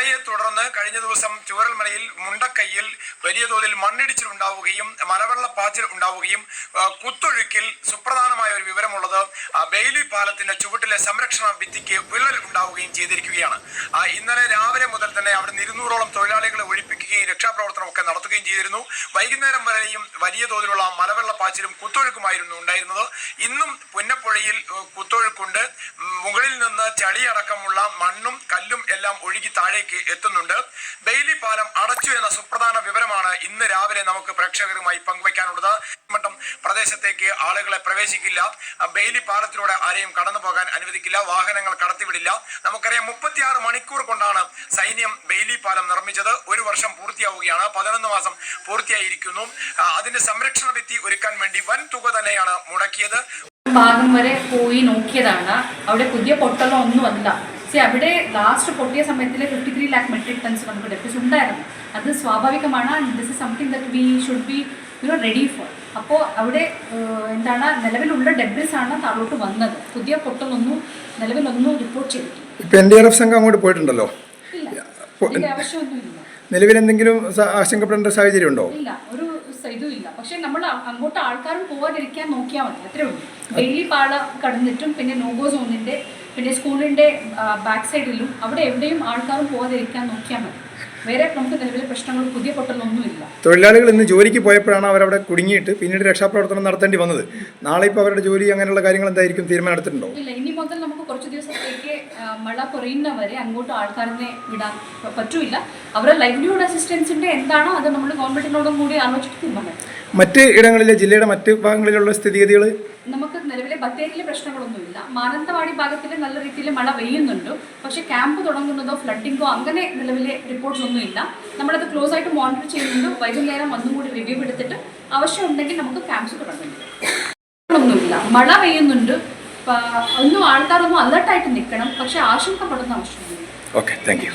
മഴയെ തുടർന്ന് കഴിഞ്ഞ ദിവസം ചൂരൽമലയിൽ മുണ്ടക്കയ്യിൽ വലിയ തോതിൽ മണ്ണിടിച്ചിൽ ഉണ്ടാവുകയും മലവെള്ളപ്പാച്ചിൽ ഉണ്ടാവുകയും കുത്തൊഴുക്കിൽ സുപ്രധാനമായ ഒരു വിവരമുള്ളത് ബെയിലി പാലത്തിന്റെ ചുവട്ടിലെ സംരക്ഷണ ഭിത്തിക്ക് വിള്ളൽ ഉണ്ടാവുകയും ചെയ്തിരിക്കുകയാണ്. ഇന്നലെ രാവിലെ മുതൽ തന്നെ അവിടെ ഇരുന്നൂറോളം തൊഴിലാളികളെ ഒഴിപ്പിക്കുകയും രക്ഷാപ്രവർത്തനമൊക്കെ നടത്തുകയും ചെയ്തിരുന്നു. വൈകുന്നേരം വരെയും വലിയ തോതിലുള്ള മലവെള്ളപ്പാച്ചിലും കുത്തൊഴുക്കുമായിരുന്നു ഉണ്ടായിരുന്നത്. ഇന്നും പുന്നപ്പുഴയിൽ കുത്തൊഴുക്കുണ്ട്. മുകളിൽ നിന്ന് ചളിയടക്കമുള്ള മണ്ണും കല്ലും എല്ലാം ഒഴുകി താഴേക്ക് എത്തുന്നുണ്ട്. ബെയിലി പാലം അടച്ചു എന്ന സുപ്രധാന വിവരമാണ് ഇന്ന് രാവിലെ നമുക്ക് പ്രേക്ഷകരുമായി പങ്കുവയ്ക്കാനുള്ളത്. മട്ടം പ്രദേശത്തേക്ക് ആളുകളെ പ്രവേശിക്കില്ല. ബെയിലി പാലത്തിലൂടെ ആരെയും കടന്നു പോകാൻ അനുവദിക്കില്ല. വാഹനങ്ങൾ കടത്തിവിടില്ല. നമുക്കറിയാം മുപ്പത്തിയാറ് മണിക്കൂർ കൊണ്ടാണ് സൈന്യം ബെയിലി പാലം നിർമ്മിച്ചത്. ഒരു വർഷം പൂർത്തിയാവുകയാണ്. പതിനൊന്ന് മാസം പൂർത്തിയായിരിക്കുന്നു. അതിന്റെ സംരക്ഷണ ഭിത്തി ഒരുക്കാൻ വേണ്ടി വൻ തുക തന്നെയാണ് മുടക്കിയത്. ഭാഗം വരെ പോയി നോക്കിയതാണ്. അവിടെ പുതിയ പൊട്ടലോ ഒന്നും അല്ല സി അവിടെ ലാസ്റ്റ് പൊട്ടിയ സമയത്തിൽ fifty three lakh metric tons നമുക്ക് ഡെപ്പിസ് ഉണ്ടായിരുന്നു അത് സ്വാഭാവികമാണ് this is something that we should be you know ready for അപ്പോൾ അവിടെ എന്താണ് നിലവിലുള്ള ഡെബ്രിസ് ആണ് താഴോട്ട് വന്നത്. പുതിയ പൊട്ടലൊന്നും നിലവിലൊന്നും റിപ്പോർട്ട് ചെയ്തിട്ടില്ല. ഇപ്പം എൻ ഡി ആർ എഫ് സംഘം അങ്ങോട്ട് പോയിട്ടുണ്ടല്ലോ? ഇല്ല. ആവശ്യമൊന്നുമില്ല. നിലവിൽ എന്തെങ്കിലും ആശങ്കപ്പെടേണ്ട സാഹചര്യം ഉണ്ടോ? ഇല്ല. ഒരു ഇല്ല. പക്ഷെ നമ്മൾ അങ്ങോട്ട് ആൾക്കാരും പോവാതിരിക്കാൻ നോക്കിയാൽ മതി. അത്രേ ഉള്ളൂ. ഡെയിലി പാള കടന്നിട്ടും പിന്നെ നോഗോ സോണിന്റെ പിന്നെ സ്കൂളിന്റെ ബാക്ക് സൈഡിലും അവിടെ എവിടെയും ആൾക്കാരും പോകാതിരിക്കാൻ നോക്കിയാൽ മതി. വേറെ നമുക്ക് നിലവിലെ പ്രശ്നങ്ങൾ പുതിയ പൊട്ടലൊന്നുമില്ല. തൊഴിലാളികൾ ഇന്ന് ജോലിക്ക് പോയപ്പോഴാണ് അവരവിടെ കുടുങ്ങിയിട്ട് പിന്നീട് രക്ഷാപ്രവർത്തനം നടത്തേണ്ടി വന്നത്. നാളെ ഇപ്പോൾ അവരുടെ ജോലി അങ്ങനെയുള്ള കാര്യങ്ങൾ എന്തായിരിക്കും തീരുമാനമെടുത്തിട്ടുണ്ടോ ഇല്ല ഇനി മുതൽ നമുക്ക് കുറച്ച് ദിവസത്തേക്ക് മഴ കുറയുന്നവരെ അങ്ങോട്ട് ആൾക്കാരനെ വിടാൻ പറ്റൂല്ല. പറ്റൂല അവരുടെ ലൈവ്ലിഹുഡ് അസിസ്റ്റൻസിന്റെ എന്താണോ അത് നമ്മൾ ഗവൺമെന്റിനോടും കൂടി ആലോചിച്ചിട്ട് തീരുമാനം മറ്റ് ഇടങ്ങളിലെ ജില്ലയുടെ മറ്റ് ഭാഗങ്ങളിലുള്ള സ്ഥിതിഗതികൾ നമുക്ക് നിലവിലെ ബത്തേരിയിലെ പ്രശ്നങ്ങളൊന്നുമില്ല. മാനന്തവാടി ഭാഗത്തിൽ നല്ല രീതിയിൽ മഴ പെയ്യുന്നുണ്ട്. പക്ഷേ ക്യാമ്പ് തുടങ്ങുന്നതോ ഫ്ലഡിങ്ങോ അങ്ങനെ നിലവിലെ റിപ്പോർട്ട്സ് ഒന്നുമില്ല നമ്മളത് ക്ലോസ് ആയിട്ട് മോണിറ്റർ ചെയ്യുന്നുണ്ട്. വൈകുന്നേരം ഒന്നും കൂടി റിവ്യൂ എടുത്തിട്ട് ആവശ്യമുണ്ടെങ്കിൽ നമുക്ക് ക്യാമ്പ്സ് തുടങ്ങുന്നുണ്ട് ഒന്നുമില്ല. മഴ പെയ്യുന്നുണ്ട്. ഒന്നും ആൾക്കാരൊന്നും അലർട്ടായിട്ട് നിൽക്കണം. പക്ഷെ ആശങ്കപ്പെടുന്ന ആവശ്യമില്ല ഓക്കെ താങ്ക് യു